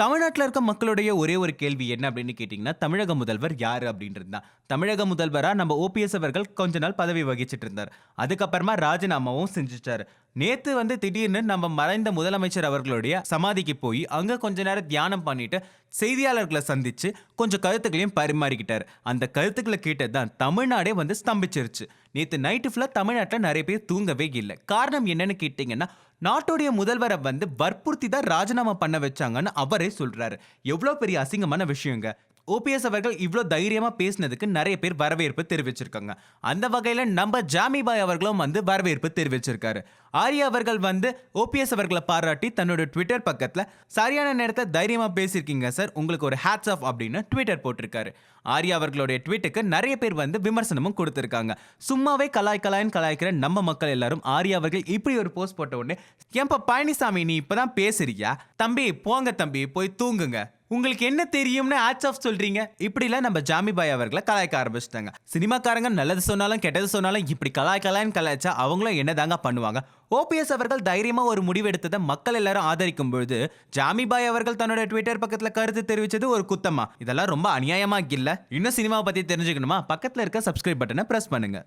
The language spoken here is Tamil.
தமிழ்நாட்டில் இருக்க மக்களுடைய ஒரே ஒரு கேள்வி என்ன அப்படின்னு கேட்டிங்கன்னா தமிழக முதல்வர் யார் அப்படின்றது தான். தமிழக முதல்வராக நம்ம ஓபிஎஸ் அவர்கள் கொஞ்ச நாள் பதவி வகிச்சிட்டு இருந்தார். அதுக்கப்புறமா ராஜினாமாவும் செஞ்சுட்டார். நேத்து வந்து திடீர்னு நம்ம மறைந்த முதலமைச்சர் அவர்களுடைய சமாதிக்கு போய் அங்க கொஞ்ச நேரம் தியானம் பண்ணிட்டு செய்தியாளர்களை சந்திச்சு கொஞ்சம் கருத்துக்களையும் பரிமாறிக்கிட்டார். அந்த கருத்துக்களை கேட்டது தான் தமிழ்நாடே வந்து ஸ்தம்பிச்சிருச்சு. நேத்து நைட்டு ஃபுல்லாக தமிழ்நாட்டில் நிறைய பேர் தூங்கவே இல்லை. காரணம் என்னன்னு கேட்டிங்கன்னா நாட்டுடைய முதல்வரை வந்து வற்புறுத்தி தான் ராஜினாமா பண்ண வச்சாங்கன்னு அவரே சொல்றாரு. எவ்வளோ பெரிய அசிங்கமான விஷயங்க. ஓபிஎஸ் அவர்கள் இவ்வளோ தைரியமாக பேசினதுக்கு நிறைய பேர் வரவேற்பு தெரிவிச்சிருக்காங்க. அந்த வகையில் நம்ம ஜாமிபாய் அவர்களும் வந்து வரவேற்பு தெரிவிச்சிருக்காரு. ஆர்யா அவர்கள் வந்து ஓபிஎஸ் அவர்களை பாராட்டி தன்னோட ட்விட்டர் பக்கத்தில் சரியான நேரத்தை தைரியமாக பேசியிருக்கீங்க சார் உங்களுக்கு ஒரு ஹேட்ஸ் ஆஃப் அப்படின்னு ட்விட்டர் போட்டிருக்காரு. ஆர்யா அவர்களுடைய ட்வீட்டுக்கு நிறைய பேர் வந்து விமர்சனமும் கொடுத்துருக்காங்க. சும்மாவே கலாய் கலாய்னு கலாய்க்கிற நம்ம மக்கள் எல்லாரும் ஆர்யா அவர்கள் இப்படி ஒரு போஸ்ட் போட்ட உடனே ஏன்பா பழனிசாமி நீ இப்போதான் பேசுறியா? தம்பி போங்க தம்பி போய் தூங்குங்க. உங்களுக்கு என்ன தெரியும்னு ஆட்ஸ் ஆஃப் சொல்றீங்க? இப்படிலாம் நம்ம ஜாமி பாய் அவர்களை கலாய்க்க ஆரம்பிச்சிட்டாங்க. சினிமாக்காரங்க நல்லது சொன்னாலும் கெட்டது சொன்னாலும் இப்படி கலாய் கலாய்னு கலாய்ச்சா அவங்களும் என்னதாங்க பண்ணுவாங்க? ஓபிஎஸ் அவர்கள் தைரியமா ஒரு முடிவெடுத்ததை மக்கள் எல்லாரும் ஆதரிக்கும் பொழுது ஜாமி பாய் அவர்கள் தன்னோட ட்விட்டர் பக்கத்துல கருத்து தெரிவிச்சது ஒரு குத்தமா? இதெல்லாம் ரொம்ப அநியாயமா இல்ல? இன்னும் சினிமாவை பத்தி தெரிஞ்சுக்கணுமா? பக்கத்துல இருக்க சப்ஸ்கிரைப் பட்டனை பிரஸ் பண்ணுங்க.